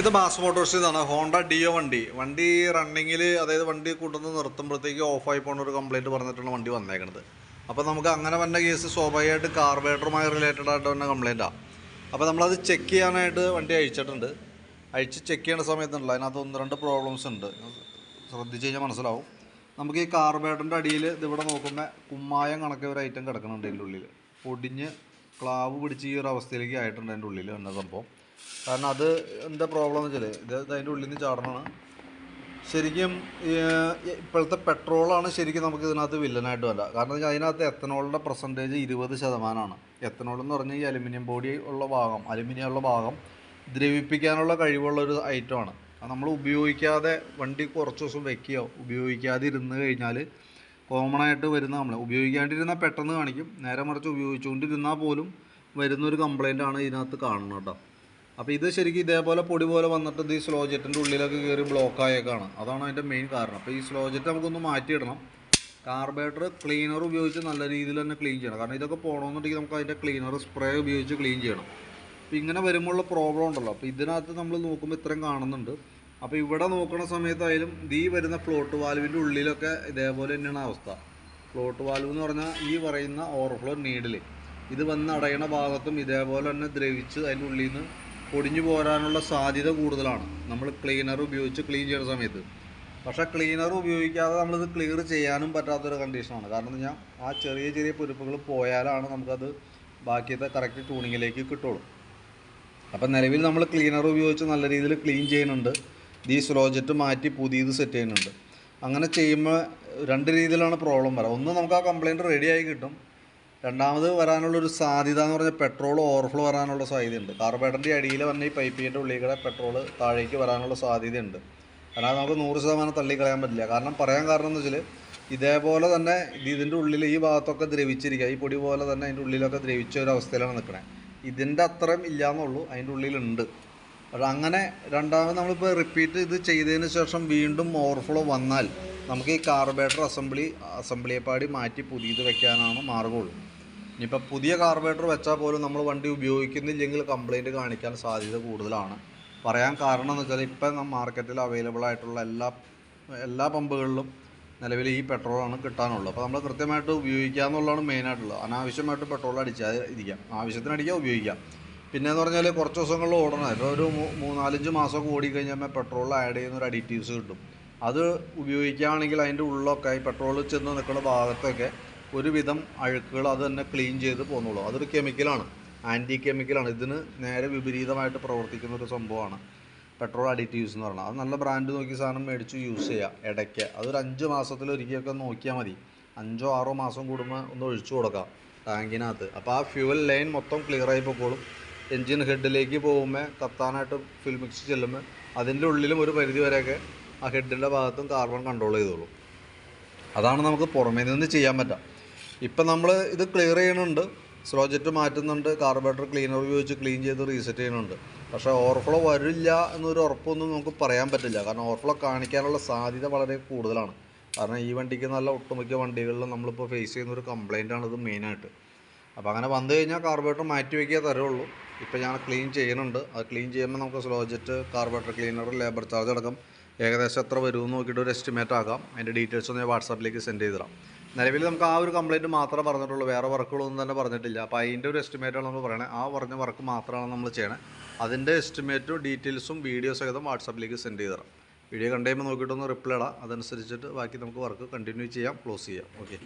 ഇത് Mass Motors ഇതാണ് Honda Dio വണ്ടി. വണ്ടി റണ്ണിങ്ങിൽ അതായത് വണ്ടി കൂട്ടുന്നത് നിർത്തുമ്പോഴത്തേക്ക് ഓഫായി പോകുന്ന ഒരു കംപ്ലയിന്റ് പറഞ്ഞിട്ടാണ് വണ്ടി വന്നേക്കണത്. അപ്പോൾ നമുക്ക് അങ്ങനെ വന്ന കേസ് സ്വാഭാവികമായിട്ട് കാർബേറ്ററുമായി റിലേറ്റഡ് ആയിട്ട് വന്ന കംപ്ലയിന്റാണ് അപ്പോൾ നമ്മളത് ചെക്ക് ചെയ്യാനായിട്ട് വണ്ടി അയച്ചിട്ടുണ്ട്. അയച്ച് ചെക്ക് ചെയ്യുന്ന സമയത്തുണ്ടല്ലോ അതിനകത്ത് ഒന്ന് രണ്ട് പ്രോബ്ലംസ് ഉണ്ട്. ശ്രദ്ധിച്ച് കഴിഞ്ഞാൽ മനസ്സിലാവും. നമുക്ക് ഈ കാർബേറ്ററിന്റെ അടിയിൽ ഇതിവിടെ നോക്കുമ്പോൾ കുമ്മായം കണക്കെ ഒരു ഐറ്റം കിടക്കുന്നുണ്ട് ഇതിന്റെ ഉള്ളിൽ പൊടിഞ്ഞ് ക്ലാവ് പിടിച്ച് ഈ ഒരു അവസ്ഥയിലേക്ക് ആയിട്ടുണ്ട് അതിന്റെ ഉള്ളിൽ എന്ന സംഭവം. കാരണം അത് എന്താ പ്രോബ്ലം എന്ന് വെച്ചാൽ ഇത് അതിന്റെ ഉള്ളിൽ നിന്ന് ചാടണമാണ് ശരിക്കും ഇപ്പോഴത്തെ പെട്രോളാണ് ശരിക്കും നമുക്ക് ഇതിനകത്ത് വില്ലനായിട്ട് വല്ല കാരണം അതിനകത്ത് എത്തനോളിന്റെ പെർസെന്റേജ് ഇരുപത് ശതമാനമാണ്. എത്തനോൾ എന്ന് പറഞ്ഞാൽ ഈ അലുമിനിയം ബോഡി ഉള്ള ഭാഗം അലുമിനിയം ഉള്ള ഭാഗം ദ്രവിപ്പിക്കാനുള്ള കഴിവുള്ള ഒരു ഐറ്റമാണ് അത് നമ്മൾ ഉപയോഗിക്കാതെ വണ്ടി കുറച്ച് ദിവസം വെക്കുകയോ ഉപയോഗിക്കാതെ ഇരുന്ന് കഴിഞ്ഞാൽ കോമൺ ആയിട്ട് വരുന്ന നമ്മൾ ഉപയോഗിക്കാണ്ടിരുന്നാൽ പെട്ടെന്ന് കാണിക്കും. നേരെ മറിച്ച് ഉപയോഗിച്ചുകൊണ്ടിരുന്നാൽ പോലും വരുന്നൊരു കംപ്ലയിന്റ് ആണ് ഇതിനകത്ത് കാണുന്നത് കേട്ടോ. അപ്പോൾ ഇത് ശരിക്കും ഇതേപോലെ പൊടി പോലെ വന്നിട്ട് ഈ സ്ലോ ജെറ്റിന്റെ ഉള്ളിലൊക്കെ കയറി ബ്ലോക്ക് ആയേക്കാണ്. അതാണ് അതിന്റെ മെയിൻ കാരണം. അപ്പോൾ ഈ സ്ലോ ജെറ്റ് നമുക്കൊന്ന് മാറ്റിയിടണം. കാർബേറ്റർ ക്ലീനർ ഉപയോഗിച്ച് നല്ല രീതിയിൽ തന്നെ ക്ലീൻ ചെയ്യണം. കാരണം ഇതൊക്കെ പോകണമെന്നുണ്ടെങ്കിൽ നമുക്ക് അതിന്റെ ക്ലീനർ സ്പ്രേ ഉപയോഗിച്ച് ക്ലീൻ ചെയ്യണം. അപ്പോൾ ഇങ്ങനെ വരുമ്പോഴുള്ള പ്രോബ്ലം ഉണ്ടല്ലോ. അപ്പോൾ ഇതിനകത്ത് നമ്മൾ നോക്കുമ്പോൾ ഇത്രയും കാണുന്നുണ്ട്. അപ്പോൾ ഇവിടെ നോക്കുന്ന സമയത്തായാലും ഈ വരുന്ന ഫ്ലോട്ട് വാൽവിന്റെ ഉള്ളിലൊക്കെ ഇതേപോലെ തന്നെയാണ് അവസ്ഥ. ഫ്ലോട്ട് വാൽവ് എന്ന് പറഞ്ഞാൽ ഈ പറയുന്ന ഓവർഫ്ലോ നീഡിൽ ഇത് വന്ന് അടയണ ഭാഗത്തും ഇതേപോലെ തന്നെ ദ്രവിച്ച് അതിന്റെ ഉള്ളിൽ നിന്ന് പൊടിഞ്ഞു പോരാനുള്ള സാധ്യത കൂടുതലാണ്. നമ്മൾ ക്ലീനർ ഉപയോഗിച്ച് ക്ലീൻ ചെയ്യുന്ന സമയത്ത്. പക്ഷേ ക്ലീനർ ഉപയോഗിക്കാതെ നമ്മളിത് ക്ലിയർ ചെയ്യാനും പറ്റാത്തൊരു കണ്ടീഷനാണ് കാരണം എന്ന് പറഞ്ഞാൽ ആ ചെറിയ ചെറിയ പൊരുപ്പുകൾ പോയാലാണ് നമുക്കത് ബാക്കിയത്തെ കറക്റ്റ് ട്യൂണിങ്ങിലേക്ക് കിട്ടുള്ളൂ. അപ്പം നിലവിൽ നമ്മൾ ക്ലീനർ ഉപയോഗിച്ച് നല്ല രീതിയിൽ ക്ലീൻ ചെയ്യുന്നുണ്ട്. ഈ സ്ലോജറ്റ് മാറ്റി പുതിയത് സെറ്റ് ചെയ്യുന്നുണ്ട്. അങ്ങനെ ചെയ്യുമ്പോൾ രണ്ട് രീതിയിലാണ് പ്രോബ്ലം വരാം. ഒന്ന് നമുക്ക് ആ കംപ്ലയിന്റ് റെഡിയായി കിട്ടും. രണ്ടാമത് വരാനുള്ളൊരു സാധ്യത എന്ന് പറഞ്ഞാൽ പെട്രോൾ ഓവർഫ്ലോ വരാനുള്ള സാധ്യതയുണ്ട്. കാർബേറ്ററിന്റെ അടിയിൽ വന്ന ഈ പൈപ്പിന്റെ ഉള്ളിൽ കൂടെ പെട്രോൾ താഴേക്ക് വരാനുള്ള സാധ്യതയുണ്ട്. കാരണം നമുക്ക് നൂറ് ശതമാനം തള്ളിക്കളയാൻ പറ്റില്ല. കാരണം പറയാൻ കാരണം എന്ന് വെച്ചാൽ ഇതേപോലെ തന്നെ ഇത് ഇതിന്റെ ഉള്ളിൽ ഈ ഭാഗത്തൊക്കെ ദ്രവിച്ചിരിക്കുക ഈ പൊടി പോലെ തന്നെ അതിന്റെ ഉള്ളിലൊക്കെ ദ്രവിച്ച ഒരു അവസ്ഥയിലാണ് നിൽക്കണേ ഇതിന്റെ അത്രയും ഇല്ലയെന്നുള്ളൂ അതിന്റെ ഉള്ളിലുണ്ട്. പക്ഷേ അങ്ങനെ രണ്ടാമത് നമ്മളിപ്പോൾ റിപ്പീറ്റ് ഇത് ചെയ്തതിന് ശേഷം വീണ്ടും ഓവർഫ്ലോ വന്നാൽ നമുക്ക് ഈ കാർബേറ്റർ അസംബ്ലി അസംബ്ലിയെപ്പാടി മാറ്റി പുതിയത് വെക്കാനാണ് മാർഗമുള്ളൂ ഇനിയിപ്പോൾ പുതിയ കാർബേറ്റർ വെച്ചാൽ പോലും നമ്മൾ വണ്ടി ഉപയോഗിക്കുന്നില്ലെങ്കിൽ കംപ്ലൈന്റ് കാണിക്കാൻ സാധ്യത കൂടുതലാണ്. പറയാൻ കാരണം എന്ന് വെച്ചാൽ ഇപ്പം മാർക്കറ്റിൽ അവൈലബിൾ ആയിട്ടുള്ള എല്ലാ എല്ലാ പമ്പുകളിലും നിലവിൽ ഈ പെട്രോളാണ് കിട്ടാനുള്ളത്. അപ്പോൾ നമ്മൾ കൃത്യമായിട്ട് ഉപയോഗിക്കുക എന്നുള്ളതാണ് മെയിനായിട്ടുള്ളത് അനാവശ്യമായിട്ട് പെട്രോൾ അടിച്ചാൽ ഇരിക്കാം. ആവശ്യത്തിന് അടിക്കുക ഉപയോഗിക്കാം. പിന്നെ എന്ന് പറഞ്ഞാൽ കുറച്ച് ദിവസങ്ങളിൽ ഓടണം. ഇപ്പോൾ ഒരു മൂന്നാലഞ്ച് മാസമൊക്കെ ഓടിക്കഴിഞ്ഞാൽ പെട്രോളിൽ ആഡ് ചെയ്യുന്ന ഒരു അഡിറ്റീവ്സ് കിട്ടും. അത് ഉപയോഗിക്കുകയാണെങ്കിൽ അതിന്റെ ഉള്ളിലൊക്കെ ഈ പെട്രോൾ ചെന്ന് നിൽക്കുന്ന ഭാഗത്തൊക്കെ ഒരുവിധം അഴുക്കുകൾ അത് തന്നെ ക്ലീൻ ചെയ്ത് പോകുന്നുള്ളൂ അതൊരു കെമിക്കലാണ് ആന്റി കെമിക്കലാണ് ഇതിന് നേരെ വിപരീതമായിട്ട് പ്രവർത്തിക്കുന്ന ഒരു സംഭവമാണ്. പെട്രോൾ അഡിറ്റീവ്സ് എന്ന് പറയുന്നത്. അത് നല്ല ബ്രാൻഡ് നോക്കി സാധനം മേടിച്ച് യൂസ് ചെയ്യുക ഇടയ്ക്ക്. അതൊരു അഞ്ച് മാസത്തിൽ ഒരിക്കലൊക്കെ നോക്കിയാൽ മതി. അഞ്ചോ ആറോ മാസം കൂടുമ്പോൾ ഒന്ന് ഒഴിച്ചു കൊടുക്കാം ടാങ്കിനകത്ത് അപ്പോൾ ആ ഫ്യൂവൽ ലൈൻ മൊത്തം ക്ലിയർ ആയി പോയിക്കോളും എൻജിൻ ഹെഡിലേക്ക് പോകുമ്പോൾ കത്താനായിട്ട് ഫിൽ മിക്സ് ചെല്ലുമ്പോൾ അതിന്റെ ഉള്ളിലും ഒരു പരിധി വരെയൊക്കെ ആ ഹെഡിന്റെ ഭാഗത്തും കാർബൺ കൺട്രോൾ ചെയ്തോളൂ. അതാണ് നമുക്ക് പുറമേ നിന്ന് ചെയ്യാൻ പറ്റുക ഇപ്പം നമ്മൾ ഇത് ക്ലിയർ ചെയ്യണുണ്ട് സ്ലോജറ്റ് മാറ്റുന്നുണ്ട്. കാർബറേറ്റർ ക്ലീനർ ഉപയോഗിച്ച് ക്ലീൻ ചെയ്ത് റീസെറ്റ് ചെയ്യുന്നുണ്ട്. പക്ഷേ ഓവർഫ്ലോ വരില്ല എന്നൊരു ഉറപ്പൊന്നും നമുക്ക് പറയാൻ പറ്റില്ല. കാരണം ഓവർഫ്ലോ കാണിക്കാനുള്ള സാധ്യത വളരെ കൂടുതലാണ്. കാരണം ഈ വണ്ടിക്ക് നല്ല ഒട്ടുമിക്ക വണ്ടികളിലും നമ്മളിപ്പോൾ ഫേസ് ചെയ്യുന്ന ഒരു കംപ്ലൈന്റ് ആണ് ഇത് മെയിനായിട്ട് അപ്പോൾ അങ്ങനെ വന്നു കഴിഞ്ഞാൽ കാർബറേറ്റർ മാറ്റി വയ്ക്കുക തരുള്ളൂ ഇപ്പോൾ ഞാൻ ക്ലീൻ ചെയ്യുന്നുണ്ട്. അത് ക്ലീൻ ചെയ്യുമ്പോൾ നമുക്ക് slow jet carburettor cleaner labour charge അടക്കം ഏകദേശം എത്ര വരുമെന്ന് നോക്കിയിട്ട് ഒരു എസ്റ്റിമേറ്റ് ആക്കാം. അതിന്റെ ഡീറ്റെയിൽസ് ഒന്ന് ഞാൻ വാട്സാപ്പിലേക്ക് സെൻഡ് ചെയ്ത് തരാം. നിലവിൽ നമുക്ക് ആ ഒരു കംപ്ലയിന്റ് മാത്രമേ പറഞ്ഞിട്ടുള്ളൂ. വേറെ വർക്കുകളൊന്നും തന്നെ പറഞ്ഞിട്ടില്ല. അപ്പോൾ അതിന്റെ ഒരു എസ്റ്റിമേറ്റാണ് നമ്മൾ പറയുന്നത് ആ പറഞ്ഞ വർക്ക് മാത്രമാണ് നമ്മൾ ചെയ്യണേ. അതിന്റെ എസ്റ്റിമേറ്റും ഡീറ്റെയിൽസും വീഡിയോ സഹിതം വാട്സാപ്പിലേക്ക് സെൻഡ് ചെയ്ത് തരാം. വീഡിയോ കണ്ടു കഴിയുമ്പോൾ നോക്കിയിട്ടൊന്ന് റിപ്ലൈ ഇടാം. അതനുസരിച്ചിട്ട് ബാക്കി നമുക്ക് വർക്ക് കണ്ടിന്യൂ ചെയ്യാം ക്ലോസ് ചെയ്യാം. ഓക്കെ